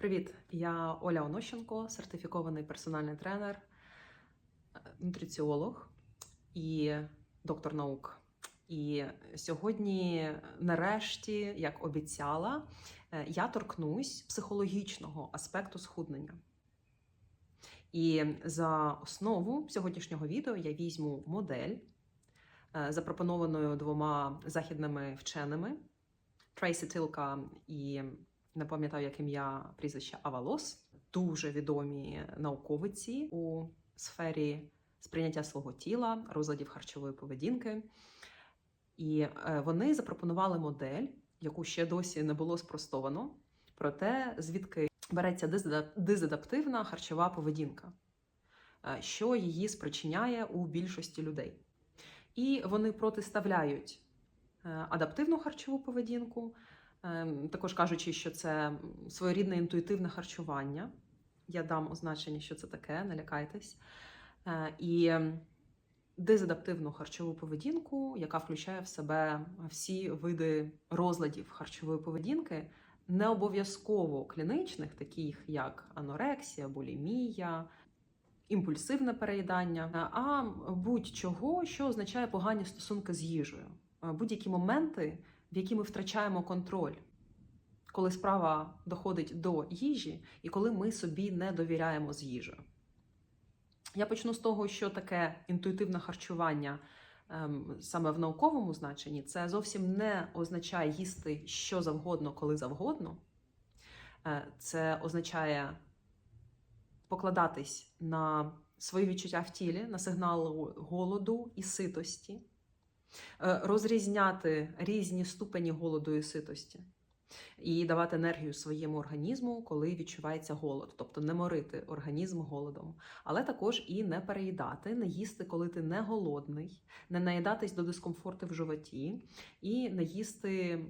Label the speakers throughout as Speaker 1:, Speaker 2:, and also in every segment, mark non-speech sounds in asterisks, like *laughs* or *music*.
Speaker 1: Привіт, я Оля Онощенко, сертифікований персональний тренер, е, нутриціолог і доктор наук. І сьогодні, нарешті, як обіцяла, е, я торкнусь психологічного аспекту схуднення. І за основу сьогоднішнього відео я візьму модель, е, запропонованою двома західними вченими Трейсі Тилка і не пам'ятаю, як ім'я прізвище Авалос, дуже відомі науковиці у сфері сприйняття свого тіла, розладів харчової поведінки. І е, вони запропонували модель, яку ще досі не було спростовано, про те, звідки береться дизадаптивна харчова поведінка, е, що її спричиняє у більшості людей. І вони протиставляють е, адаптивну харчову поведінку, Також кажучи, що це своєрідне інтуїтивне харчування. Я дам означення, що це таке, не лякайтесь. Е, І ем, дезадаптивну харчову поведінку, яка включає в себе всі види розладів харчової поведінки, не обов'язково клінічних, таких як анорексія, булімія, імпульсивне переїдання, е, а будь-чого, що означає погані стосунки з їжею, Е, будь-які моменти в які ми втрачаємо контроль, коли справа доходить до їжі і коли ми собі не довіряємо з їжею. Я почну з того, що таке інтуїтивне харчування ем, саме в науковому значенні. Це зовсім не означає їсти що завгодно, коли завгодно. Е, Це означає покладатись на свої відчуття в тілі, на сигнал голоду і ситості. Е, розрізняти різні ступені голоду і ситості і давати енергію своєму організму, коли відчувається голод, тобто не морити організм голодом, але також і не переїдати, не їсти, коли ти не голодний, не наїдатись до дискомфорту в животі, і не їсти,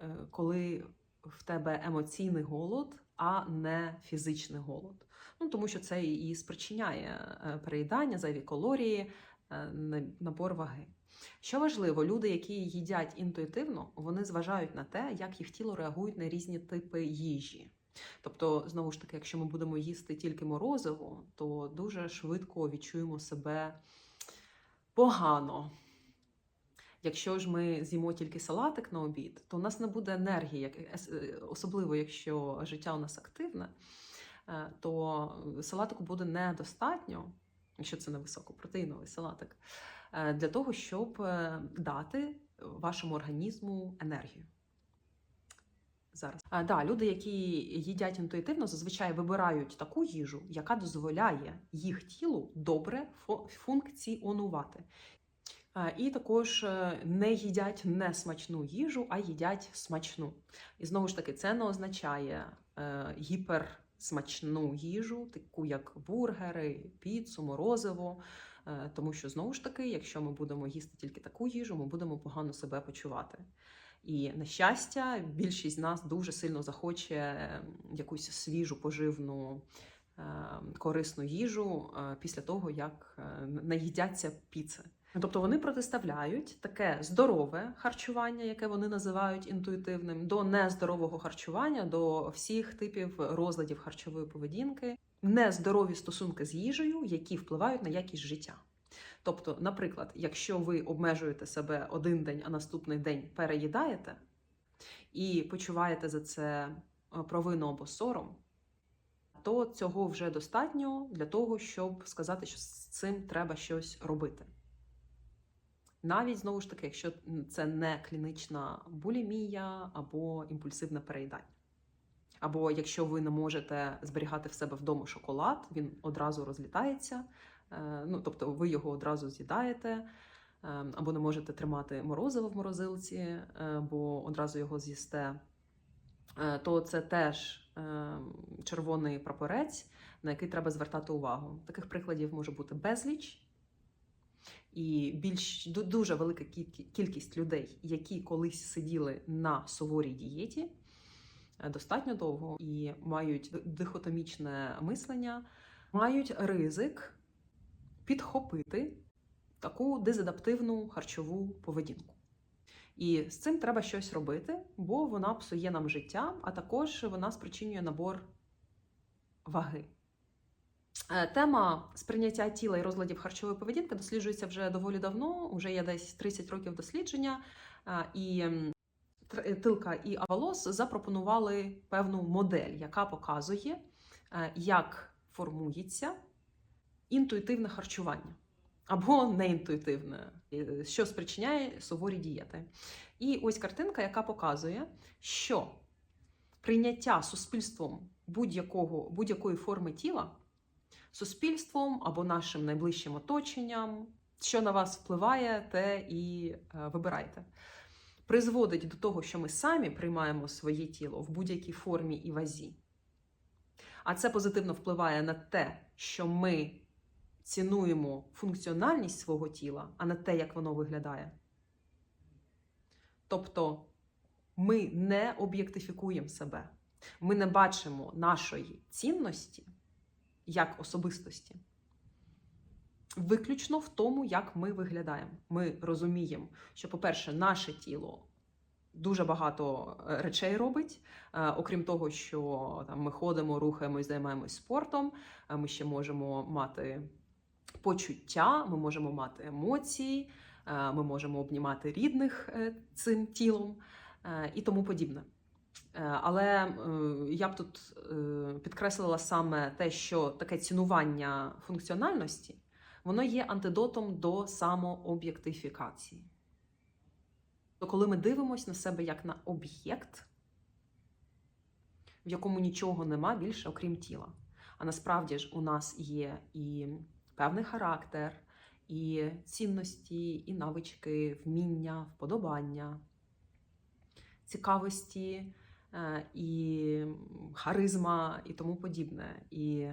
Speaker 1: е, коли в тебе емоційний голод, а не фізичний голод. Ну тому що це і спричиняє е, переїдання, зайві калорії, набор ваги. Що важливо, люди, які їдять інтуїтивно, вони зважають на те, як їх тіло реагує на різні типи їжі. Тобто, знову ж таки, якщо ми будемо їсти тільки морозиво, то дуже швидко відчуємо себе погано. Якщо ж ми з'їмо тільки салатик на обід, то у нас не буде енергії, е, особливо якщо життя у нас активне, е, то салатику буде недостатньо, якщо це не високопротеїновий салатик, для того, щоб е, дати вашому організму енергію. Зараз. А, да, люди, які їдять інтуїтивно, зазвичай вибирають таку їжу, яка дозволяє їх тілу добре функціонувати. І також е, не їдять несмачну їжу, а їдять смачну. І знову ж таки, це не означає е, гіперсмачну їжу, таку як бургери, піцу, морозиво. Е, Тому що знову ж таки, якщо ми будемо їсти тільки таку їжу, ми будемо погано себе почувати. І на щастя, більшість з нас дуже сильно захоче якусь свіжу поживну е, корисну їжу е, після того, як наїдяться піци. Тобто вони протиставляють таке здорове харчування, яке вони називають інтуїтивним, до нездорового харчування, до всіх типів розладів харчової поведінки, нездорові стосунки з їжею, які впливають на якість життя. Тобто, наприклад, якщо ви обмежуєте себе один день, а наступний день переїдаєте і почуваєте за це е, провину або сором, то цього вже достатньо для того, щоб сказати, що з цим треба щось робити. Навіть знову ж таки, якщо це не клінічна булімія або імпульсивне переїдання. Або якщо ви не можете зберігати в себе вдома шоколад, він одразу розлітається, е, ну тобто ви його одразу з'їдаєте, е, або не можете тримати морозиво в морозилці, е, бо одразу його з'їсте, то це теж червоний прапорець, на який треба звертати увагу. Таких прикладів може бути безліч. І більш дуже велика кількість людей, які колись сиділи на суворій дієті, достатньо довго і мають дихотомічне мислення, мають ризик підхопити таку дезадаптивну харчову поведінку. І з цим треба щось робити, бо вона псує нам життя, а також вона спричинює набор ваги. Е, Тема сприйняття тіла і розладів харчової поведінки досліджується вже доволі давно, вже є десь 30 років дослідження, е, і Тилка і Авалос запропонували певну модель, яка показує, е, як формується інтуїтивне харчування або неінтуїтивне, е, що спричиняє суворі дієти. І ось картинка, яка показує, що прийняття суспільством будь-якої форми тіла, суспільством або нашим найближчим оточенням, що на вас впливає, те і е, вибирайте. Призводить до того, що ми самі приймаємо своє тіло в будь-якій формі і вазі. А це позитивно впливає на те, що ми цінуємо функціональність свого тіла, а не те, як воно виглядає. Тобто ми не об'єктифікуємо себе, ми не бачимо нашої цінності як особистості. Виключно в тому, як ми виглядаємо. Ми розуміємо, що, по-перше, наше тіло дуже багато е, речей робить. Е, Окрім того, що там, ми ходимо, рухаємось, займаємось спортом, е, ми ще можемо мати почуття, ми можемо мати емоції, ми можемо обнімати рідних цим тілом і тому подібне. Але я б тут підкреслила саме те, що таке цінування функціональності, воно є антидотом до самооб'єктифікації. То коли ми дивимося на себе як на об'єкт, в якому нічого нема більше, окрім тіла. А насправді ж у нас є і певний характер, і цінності, і навички, вміння, вподобання, цікавості, е, і харизма, і тому подібне. І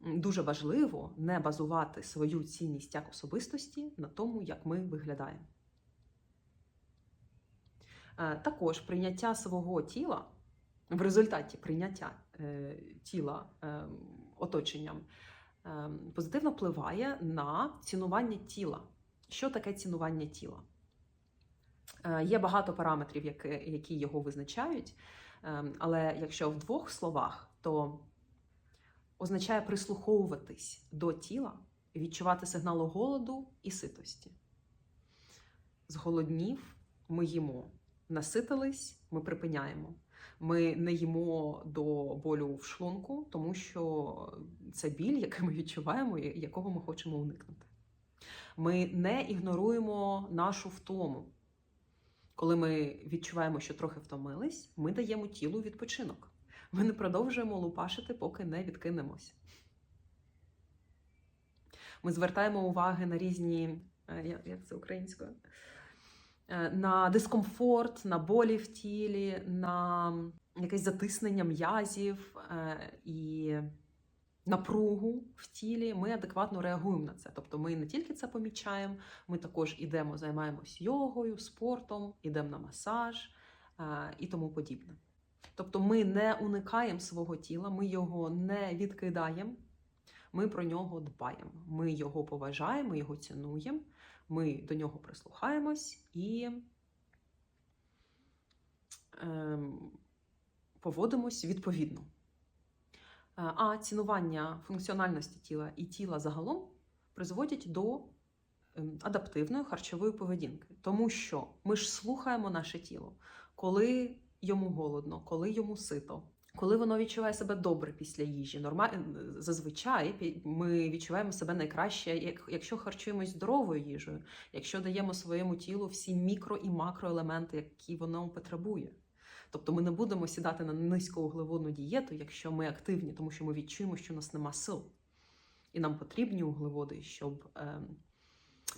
Speaker 1: дуже важливо не базувати свою цінність як особистості на тому, як ми виглядаємо. Е, Також прийняття свого тіла в результаті прийняття е, тіла е, оточенням позитивно впливає на цінування тіла. Що таке цінування тіла? Є багато параметрів, які, його визначають, е, але якщо в двох словах, то означає прислуховуватись до тіла, відчувати сигнали голоду і ситості. Зголоднів, ми їмо, наситились, ми припиняємо. Ми не їмо до болю в шлунку, тому що це біль, який ми відчуваємо, і якого ми хочемо уникнути. Ми не ігноруємо нашу втому. Коли ми відчуваємо, що трохи втомились, ми даємо тілу відпочинок. Ми не продовжуємо лупашити, поки не відкинемось. Ми звертаємо уваги на різні, е, як- це українською? Е, На дискомфорт, на болі в тілі, на якесь затиснення м'язів е, і напругу в тілі. Ми адекватно реагуємо на це. Тобто ми не тільки це помічаємо, ми також ідемо, займаємось йогою, спортом, ідемо на масаж і тому подібне. Тобто ми не уникаємо свого тіла, ми його не відкидаємо, ми про нього дбаємо. Ми його поважаємо, його цінуємо, ми до нього прислухаємось і ем, поводимось відповідно. Е, А цінування функціональності тіла і тіла загалом призводять до ем, адаптивної харчової поведінки, тому що ми ж слухаємо наше тіло, коли йому голодно, коли йому сито. Коли воно відчуває себе добре після їжі, нормально зазвичай ми відчуваємо себе найкраще, якщо харчуємось здоровою їжею, якщо даємо своєму тілу всі мікро і макроелементи, які воно потребує. Тобто ми не будемо сідати на низькоуглеводну дієту, якщо ми активні, тому що ми відчуємо, що у нас нема сил. І нам потрібні углеводи, щоб ем,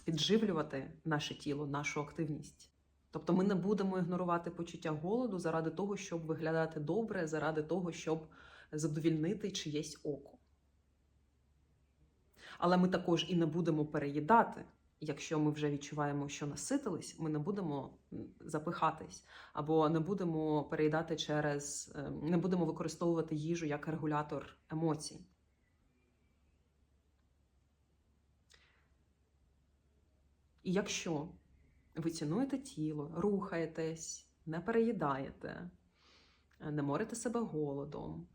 Speaker 1: підживлювати наше тіло, нашу активність. Тобто ми не будемо ігнорувати почуття голоду заради того, щоб виглядати добре, заради того, щоб задовільнити чиєсь око. Але ми також і не будемо переїдати. Якщо ми вже відчуваємо, що наситились, ми не будемо запихатись, або не будемо переїдати через е, не будемо використовувати їжу як регулятор емоцій. І якщо ви цінуєте тіло, рухаєтесь, не переїдаєте, е, не морите себе голодом,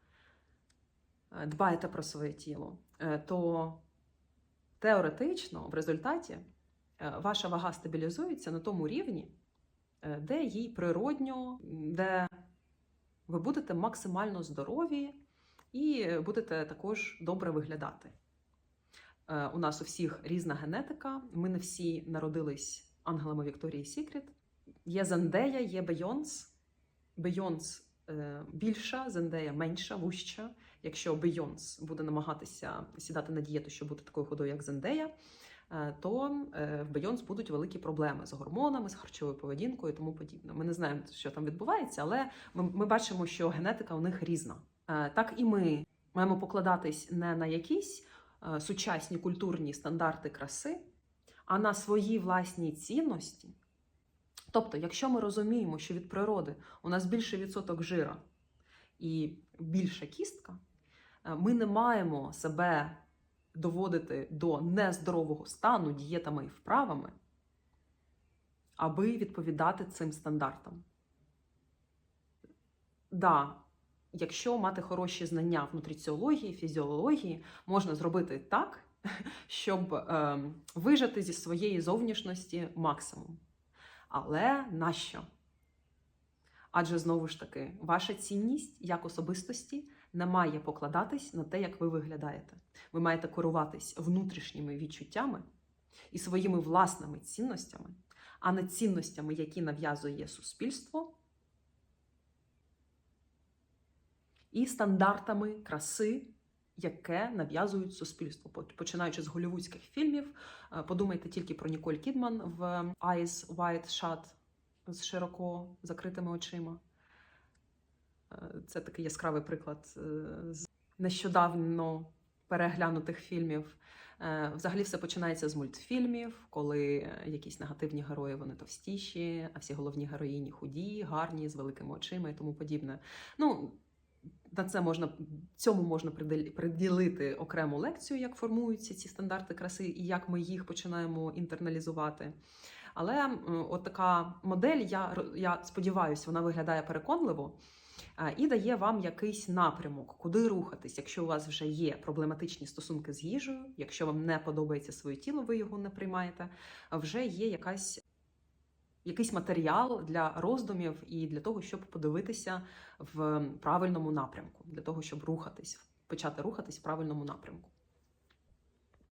Speaker 1: е, дбаєте про своє тіло, е, то теоретично в результаті ваша вага стабілізується на тому рівні, де їй природньо, де ви будете максимально здорові і будете також добре виглядати. У нас у всіх різна генетика. Ми не всі народились ангелами Вікторії Сікрет. Є Зендея, є Бейонс. Бейонс е, більша, Зендея менша, вуща. Якщо Бейонс буде намагатися сідати на дієту, щоб бути такою худою, як Зендея, е, то е, в Бейонс будуть великі проблеми з гормонами, з харчовою поведінкою і тому подібне. Ми не знаємо, що там відбувається, але ми, ми бачимо, що генетика у них різна. Так і ми маємо покладатись не на якісь сучасні культурні стандарти краси, а на свої власні цінності. Тобто, якщо ми розуміємо, що від природи у нас більший відсоток жира і більша кістка, е, ми не маємо себе доводити до нездорового стану дієтами і вправами, аби відповідати цим стандартам. Да, якщо мати хороші знання в нутриціології, фізіології, можна зробити так, *laughs* щоб е, вижати зі своєї зовнішності максимум. Але нащо? Адже знову ж таки, ваша цінність як особистості не має покладатись на те, як ви виглядаєте. Ви маєте керуватись внутрішніми відчуттями і своїми власними цінностями, а не цінностями, які нав'язує суспільство, і стандартами краси, яке нав'язують суспільство. Починаючи з голівудських фільмів, е, подумайте тільки про Ніколь Кідман в Eyes Wide Shut з широко закритими очима. Е, Це такий яскравий приклад е, з нещодавно переглянутих фільмів. Е, Взагалі все починається з мультфільмів, коли е, якісь негативні герої вони товстіші, а всі головні героїні худі, гарні, з великими очима і тому подібне. Ну, на це можна цьому можна приділити окрему лекцію, як формуються ці стандарти краси і як ми їх починаємо інтерналізувати. Але от така модель, я, я сподіваюся, вона виглядає переконливо е, і дає вам якийсь напрямок, куди рухатись, якщо у вас вже є проблематичні стосунки з їжею, якщо вам не подобається своє тіло, ви його не приймаєте, вже є якась. Якийсь матеріал для роздумів і для того, щоб подивитися в правильному напрямку, для того, щоб рухатись, почати рухатись в правильному напрямку.